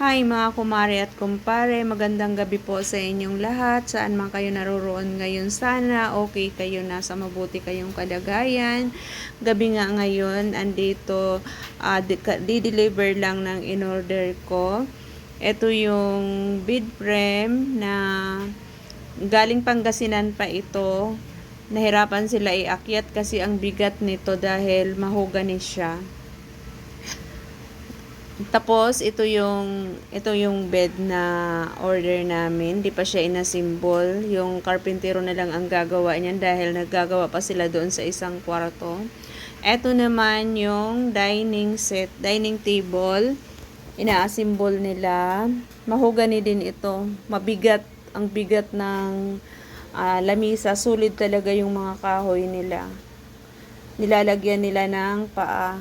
Hi mga kumare at kumpare, magandang gabi po sa inyong lahat. Saan man kayo naroroon ngayon sana, okay kayo nasa mabuti kayong kalagayan. Gabi nga ngayon, andito, di- ka- di-deliver lang ng in-order ko. Ito yung bid frame na galing Pangasinan pa ito. Nahirapan sila iakyat kasi ang bigat nito dahil mahogani siya. Tapos ito yung ito yung bed na order namin. Di pa siya inasimbol. Yung carpentero na lang ang gagawa niyan dahil naggagawa pa sila doon sa isang kwarto. Ito naman yung dining set, dining table. Inaasimbol nila. Mahogani din ito. Mabigat ang bigat ng ah, lamisa. Sulit talaga yung mga kahoy nila. Nilalagyan nila ng paa.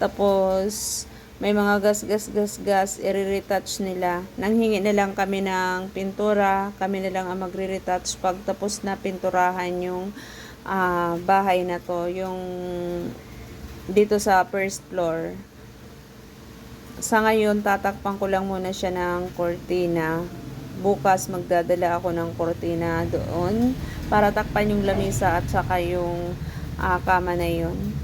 Tapos, may mga gas, gas, gas, gas, i-retouch nila. Nanghingi na lang kami ng pintura, kami na lang ang magre-retouch pag tapos na pinturahan yung ah, bahay na to, yung dito sa first floor. Sa ngayon, tatakpan ko lang muna siya ng cortina. Bukas, magdadala ako ng cortina doon para takpan yung lamisa at saka yung ah, kama na yun.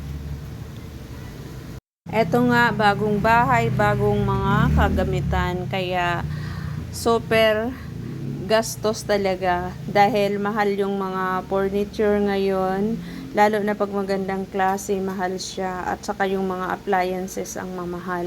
Eto nga, bagong bahay, bagong mga kagamitan. Kaya, super gastos talaga. Dahil mahal yung mga furniture ngayon. Lalo na pag magandang klase, mahal siya. At saka yung mga appliances ang mamahal.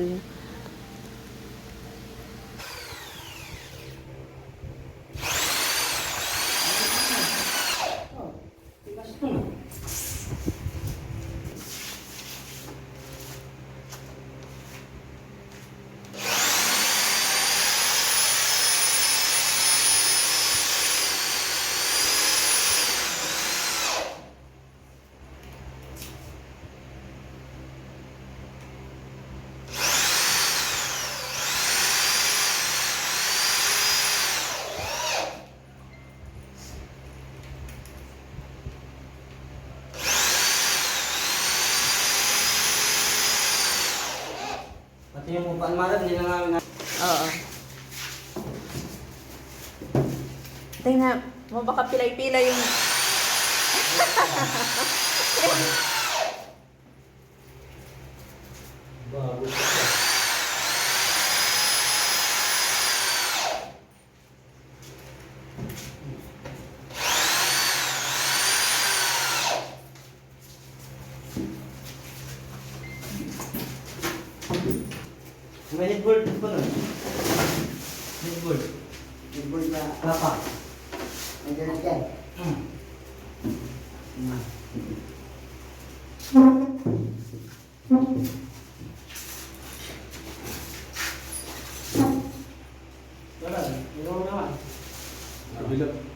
Yung upaan madam, hindi na namin na... Oo. Tingnan mo, baka pilay-pilay yung... Bago. May headboard pa nun. Headboard. Ibon na Papa. nandiyan na dyan. Hmm. Wala, ikaw naman. Kabila. Aha.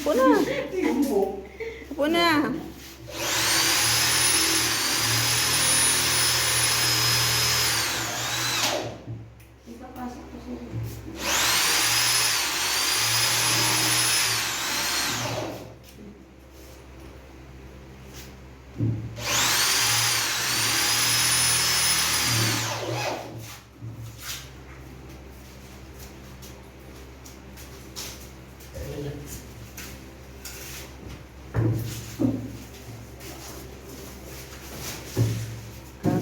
Upo na. Upo na.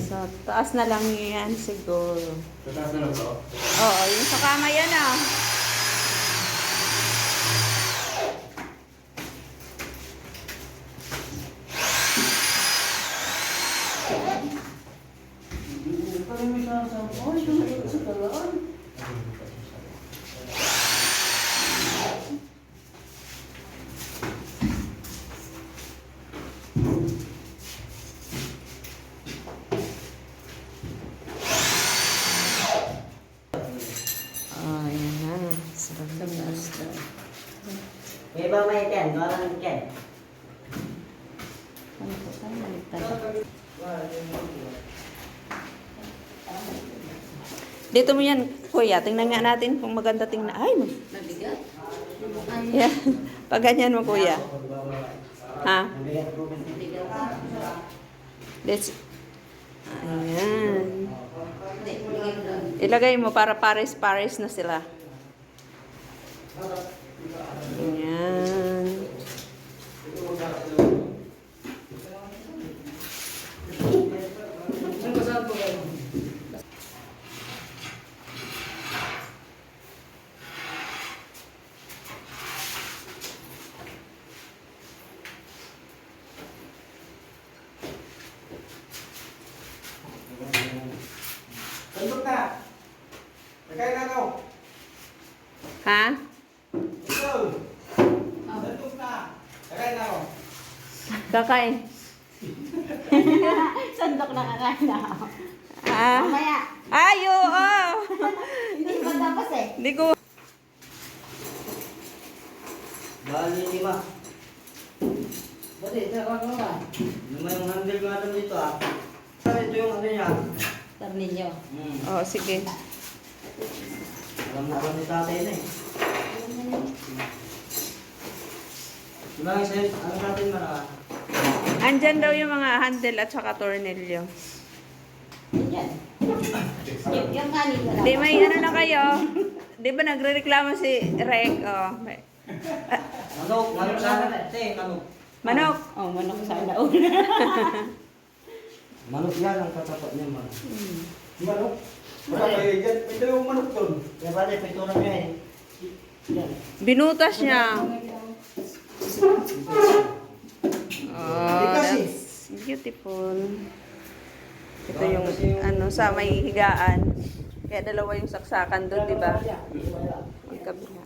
Sa taas na lang yan siguro. Tataas na lang to. Oo, yung sa kama yan ah. Na. Sarap na May iba may ken, parang ken. Ano po tayo? Dito mo yan, kuya. Tingnan nga natin kung maganda tingnan. Ay, mag- Mabigat? yeah. Pag ganyan mo, kuya. Ha? Let's... Ayan. Ilagay mo para pares-pares na sila. Ayan. Sandok na. Nagkain na ako. Ha? Ito. Sandok na. Nagkain na ako. Kakain. Sandok na kakain na ako. Ah. Mamaya. Ay, oo. Hindi ko tapos eh. Hindi ko... Bali lima. Buti, sa ako ba? Lima yung handle ko natin dito ah. Ito yung ano niya. Ninyo. Hmm. Oh, sige. Alam na alam ni tatay na eh. Diba yung sa'yo, ano natin man ah? Andyan daw yung mga handle at saka tornilyo. Yan. Yung, yung kanin lang. Di may ano na kayo. Di ba nagre-reklamo si Rek? Oh, may- Manok, manok sana. Te, manok. Manok. Oh, manok sana una. Manok yan ang katapat niya manok. Manok? Wala kayo dyan. May dalawang manok doon. Kaya pituran niya eh. Yan. Binutas niya. Beautiful. Ito yung ano sa may higaan. Kaya dalawa yung saksakan doon, di ba? Magkab-